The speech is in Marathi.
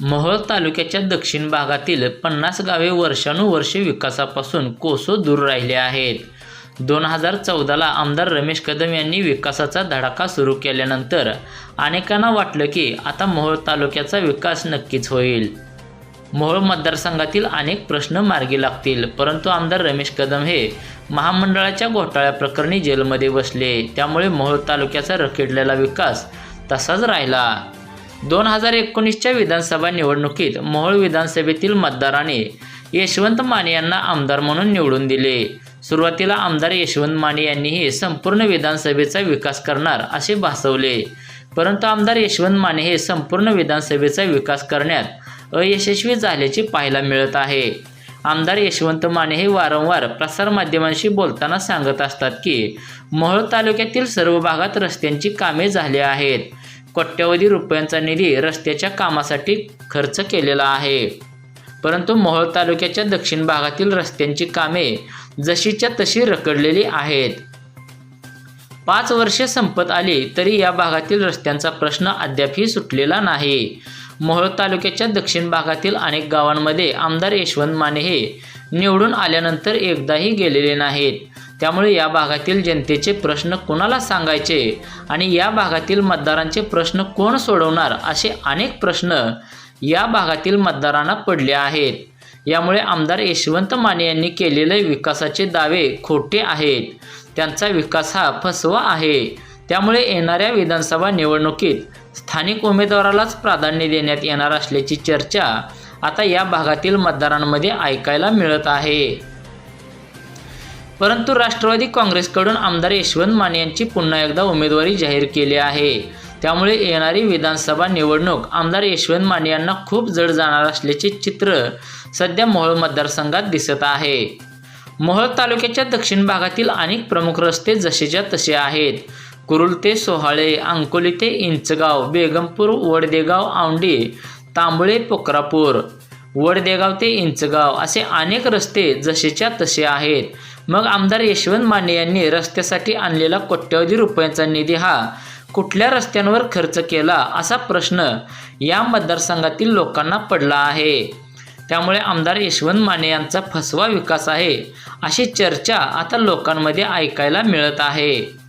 मोहोळ तालुक्याच्या दक्षिण भागातील पन्नास गावे वर्षानुवर्षे विकासापासून कोसो दूर राहिले आहेत. दोन हजार चौदाला आमदार रमेश कदम यांनी विकासाचा धडाका सुरू केल्यानंतर अनेकांना वाटलं की आता मोहोळ तालुक्याचा विकास नक्कीच होईल. मोहोळ मतदारसंघातील अनेक प्रश्न मार्गी लागतील परंतु आमदार रमेश कदम हे महामंडळाच्या घोटाळ्याप्रकरणी जेलमध्ये बसले. त्यामुळे मोहोळ तालुक्याचा रखडलेला विकास तसाच राहिला. दोन हजार एकोणीसच्या विधानसभा निवडणुकीत मोहोळ विधानसभेतील मतदाराने यशवंत माने यांना आमदार म्हणून निवडून दिले. सुरुवातीला आमदार यशवंत माने यांनीही संपूर्ण विधानसभेचा विकास करणार असे भासवले. परंतु आमदार यशवंत माने हे संपूर्ण विधानसभेचा विकास करण्यात अयशस्वी झाल्याचे पाहायला मिळत आहे. आमदार यशवंत माने हे वारंवार प्रसारमाध्यमांशी बोलताना सांगत असतात की मोहोळ तालुक्यातील सर्व भागात रस्त्यांची कामे झाली आहेत. कोट्यवधी रुपयांचा निधी रस्त्याच्या कामासाठी खर्च केलेला आहे. परंतु मोहोळ तालुक्याच्या दक्षिण भागातील रस्त्यांची कामे जशीच्या तशी रखडलेली आहेत. पाच वर्षे संपत आली तरी या भागातील रस्त्यांचा प्रश्न अद्यापही सुटलेला नाही. मोहोळ तालुक्याच्या दक्षिण भागातील अनेक गावांमध्ये आमदार यशवंत माने हे निवडून आल्यानंतर एकदाही गेलेले नाहीत. त्यामुळे या भागातील जनतेचे प्रश्न कोणाला सांगायचे आणि या भागातील मतदारांचे प्रश्न कोण सोडवणार असे अनेक प्रश्न या भागातील मतदारांना पडले आहेत. यामुळे आमदार यशवंत माने यांनी केलेले विकासाचे दावे खोटे आहेत. त्यांचा विकास हा फसवा आहे. त्यामुळे येणाऱ्या विधानसभा निवडणुकीत स्थानिक उमेदवारालाच प्राधान्य देण्यात येणार असल्याची चर्चा आता या भागातील मतदारांमध्ये ऐकायला मिळत आहे. परंतु राष्ट्रवादी काँग्रेसकडून आमदार यशवंत माने यांची पुन्हा एकदा उमेदवारी जाहीर केली आहे. त्यामुळे येणारी विधानसभा निवडणूक आमदार यशवंत माने यांना खूप जड जाणार असल्याचे चित्र सध्या मोहोळ मतदारसंघात दिसत आहे. मोहोळ तालुक्याच्या दक्षिण भागातील अनेक प्रमुख रस्ते जसेच्या तसे आहेत. कुरुल ते सोहाळे अंकोली ते इंचगाव बेगमपूर वडदेगाव औंडी तांबळे पोकरापूर वडदेगाव ते इंचगाव असे अनेक रस्ते जसेच्या तसे आहेत. मग आमदार यशवंत माने यांनी रस्त्यासाठी आणलेला कोट्यवधी रुपयांचा निधी हा कुठल्या रस्त्यांवर खर्च केला असा प्रश्न या मतदारसंघातील लोकांना पडला आहे. त्यामुळे आमदार यशवंत माने यांचा फसवा विकास आहे अशी चर्चा आता लोकांमध्ये ऐकायला मिळत आहे.